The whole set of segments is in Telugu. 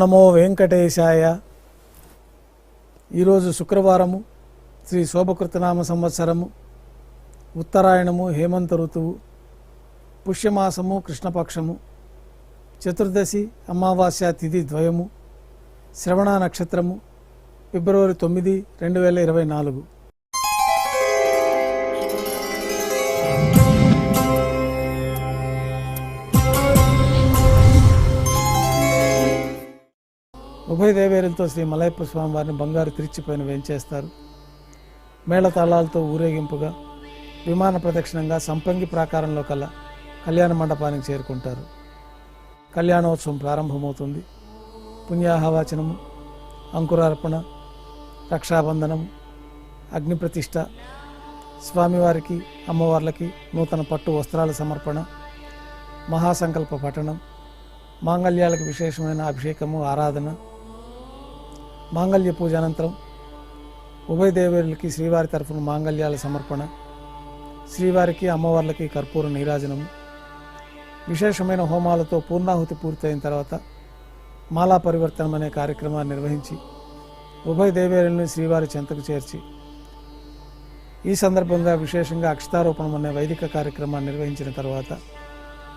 నమో వెంకటేశాయ. ఈరోజు శుక్రవారము శ్రీ శోభకృతనామ సంవత్సరము ఉత్తరాయణము హేమంత ఋతువు పుష్యమాసము కృష్ణపక్షము చతుర్దశి అమావాస్య తిథి ద్వయము శ్రవణ నక్షత్రము ఫిబ్రవరి తొమ్మిది రెండు వేల ఇరవై నాలుగు. ఉభయ దేవేరులతో శ్రీ మలయప్ప స్వామివారిని బంగారు తిరిచిపోయిన వేంచేస్తారు. మేళతాళాలతో ఊరేగింపుగా విమాన ప్రదక్షిణంగా సంపంగి ప్రాకారంలో కల కళ్యాణ మండపానికి చేరుకుంటారు. కళ్యాణోత్సవం ప్రారంభమవుతుంది. పుణ్యాహవాచనము అంకురార్పణ రక్షాబంధనము అగ్నిప్రతిష్ఠ స్వామివారికి అమ్మవార్లకి నూతన పట్టు వస్త్రాల సమర్పణ మహాసంకల్ప పఠనం మాంగళ్యాలకు విశేషమైన అభిషేకము ఆరాధన మాంగళ్య పూజ అనంతరం ఉభయ దేవేరులకి శ్రీవారి తరఫున మాంగళ్యాల సమర్పణ శ్రీవారికి అమ్మవార్లకి కర్పూర నీరాజనము. విశేషమైన హోమాలతో పూర్ణాహుతి పూర్తయిన తర్వాత మాలా పరివర్తనం అనే కార్యక్రమాన్ని నిర్వహించి ఉభయ దేవేరుల్ని శ్రీవారి చెంతకు చేర్చి ఈ సందర్భంగా విశేషంగా అక్షతారోపణం అనే వైదిక కార్యక్రమాన్ని నిర్వహించిన తర్వాత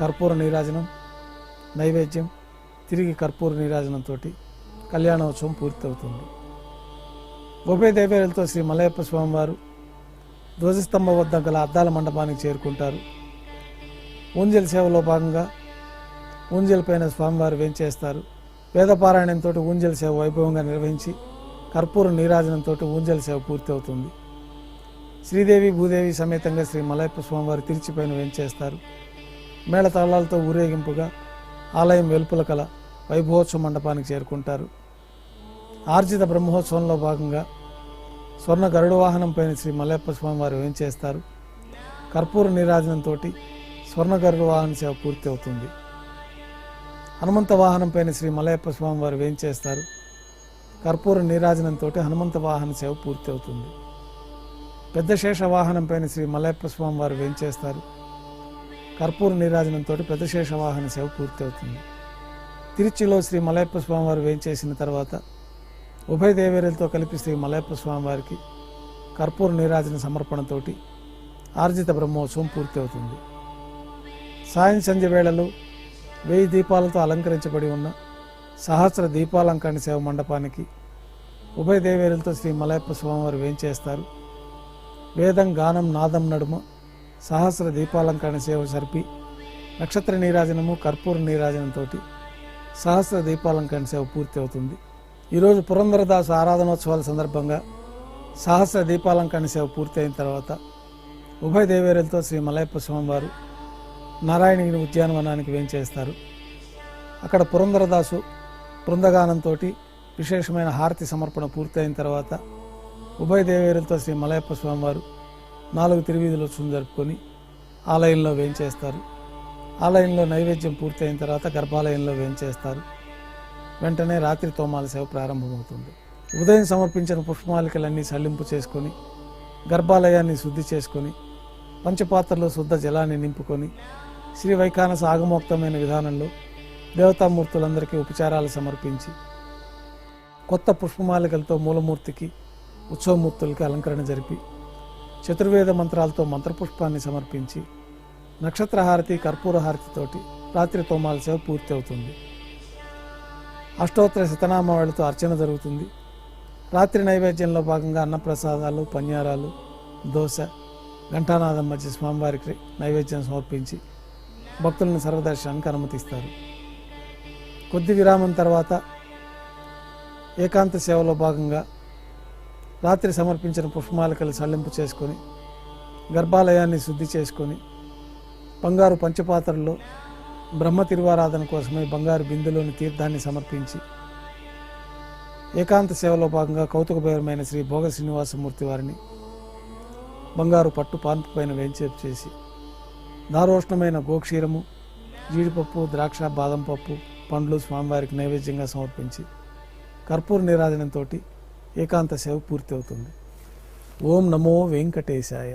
కర్పూర నీరాజనం నైవేద్యం తిరిగి కర్పూర నీరాజనంతో కళ్యాణోత్సవం పూర్తవుతుంది. ఉభయ దేవేలతో శ్రీ మలయప్ప స్వామివారు ధ్వజస్తంభ వద్ద గల అద్దాల మండపానికి చేరుకుంటారు. ఊంజల్ సేవలో భాగంగా ఊంజల్ పైన స్వామివారు వేంచేస్తారు వేదపారాయణంతో ఊంజల్ సేవ వైభవంగా నిర్వహించి కర్పూర నీరాజనంతో ఊంజల్ సేవ పూర్తవుతుంది. శ్రీదేవి భూదేవి సమేతంగా శ్రీ మలయప్ప స్వామివారు తిరిచిపైన వేంచేస్తారు మేళతాళాలతో ఊరేగింపుగా ఆలయం వెలుపుల కళ వైభవోత్సవ మండపానికి చేరుకుంటారు. ఆర్జిత బ్రహ్మోత్సవంలో భాగంగా స్వర్ణ గరుడ వాహనం పైన శ్రీ మలయప్ప స్వామి వారు ఏం చేస్తారు? కర్పూర నీరాజనంతో స్వర్ణ గరుడ వాహన సేవ పూర్తి అవుతుంది. హనుమంత వాహనం పైన శ్రీ మలయప్ప స్వామి వారు ఏం చేస్తారు? కర్పూర నీరాజనంతో హనుమంత వాహన సేవ పూర్తి అవుతుంది. పెద్ద శేష వాహనం పైన శ్రీ మలయప్ప స్వామి వారు వేంచేస్తారు కర్పూర నీరాజనంతో పెద్ద శేష వాహన సేవ పూర్తి అవుతుంది. తిరుచిలో శ్రీ మలయప్ప స్వామివారు వేయించేసిన తర్వాత ఉభయ దేవేరులతో కలిపి శ్రీ మలయప్ప స్వామివారికి కర్పూర నీరాజన సమర్పణతోటి ఆర్జిత బ్రహ్మోత్సవం పూర్తి అవుతుంది సాయం సంధ్య వేళలో వెయ్యి దీపాలతో అలంకరించబడి ఉన్న సహస్ర దీపాలంకరణ సేవ మండపానికి ఉభయ దేవేరులతో శ్రీ మలయప్ప స్వామివారు వేంచేస్తారు. వేదం గానం నాదం నడుమ సహస్ర దీపాలంకరణ సేవ సరిపి నక్షత్ర నీరాజనము కర్పూర నీరాజనంతో సహస్ర దీపాలంకరణ సేవ పూర్తి అవుతుంది. ఈరోజు పురంధరదాసు ఆరాధనోత్సవాల సందర్భంగా సహస్ర దీపాలంకరణ సేవ పూర్తి అయిన తర్వాత ఉభయ దేవేరులతో శ్రీ మలయప్ప స్వామివారు నారాయణగిరి ఉద్యానవనానికి వేంచేస్తారు. అక్కడ పురంధరదాసు బృందగానంతో విశేషమైన హారతి సమర్పణ పూర్తయిన తర్వాత ఉభయ దేవేరులతో శ్రీ మలయప్ప స్వామివారు నాలుగు తిరువీధులోత్సవం జరుపుకొని ఆలయంలో వేంచేస్తారు. ఆలయంలో నైవేద్యం పూర్తయిన తర్వాత గర్భాలయంలో వేంచేస్తారు. వెంటనే రాత్రి తోమాల సేవ ప్రారంభమవుతుంది. ఉదయం సమర్పించిన పుష్పమాలికలన్నీ సల్లింపు చేసుకొని గర్భాలయాన్ని శుద్ధి చేసుకొని పంచపాత్రలో శుద్ధ జలాన్ని నింపుకొని శ్రీ వైఖానస ఆగమోక్తమైన విధానంలో దేవతామూర్తులందరికీ ఉపచారాలు సమర్పించి కొత్త పుష్పమాలికలతో మూలమూర్తికి ఉత్సవమూర్తులకి అలంకరణ జరిపి చతుర్వేద మంత్రాలతో మంత్రపుష్పాన్ని సమర్పించి నక్షత్రహారతి కర్పూర హారతితోటి రాత్రి తోమాల సేవ పూర్తి అవుతుంది. అష్టోత్తర శతనామావళితో అర్చన జరుగుతుంది. రాత్రి నైవేద్యంలో భాగంగా అన్నప్రసాదాలు పన్యారాలు దోశ ఘంటానాథం మధ్య స్వామివారికి నైవేద్యం సమర్పించి భక్తులను సర్వదర్శనానికి అనుమతిస్తారు. కొద్ది విరామం తర్వాత ఏకాంత సేవలో భాగంగా రాత్రి సమర్పించిన పుష్పమాలికలు సళ్ళింపు చేసుకొని గర్భాలయాన్ని శుద్ధి చేసుకొని బంగారు పంచపాత్రల్లో బ్రహ్మ తిరువారాధన కోసమై బంగారు బిందులోని తీర్థాన్ని సమర్పించి ఏకాంత సేవలో భాగంగా కౌతుకభైరమైన శ్రీ భోగ శ్రీనివాసమూర్తి వారిని బంగారు పట్టు పాన్పు పైన వేంచేపు చేసి దారోష్ణమైన గోక్షీరము జీడిపప్పు ద్రాక్ష బాదం పప్పు పండ్లు స్వామివారికి నైవేద్యంగా సమర్పించి కర్పూర నిరాజనంతో ఏకాంత సేవ పూర్తి అవుతుంది. ఓం నమో వెంకటేశాయ.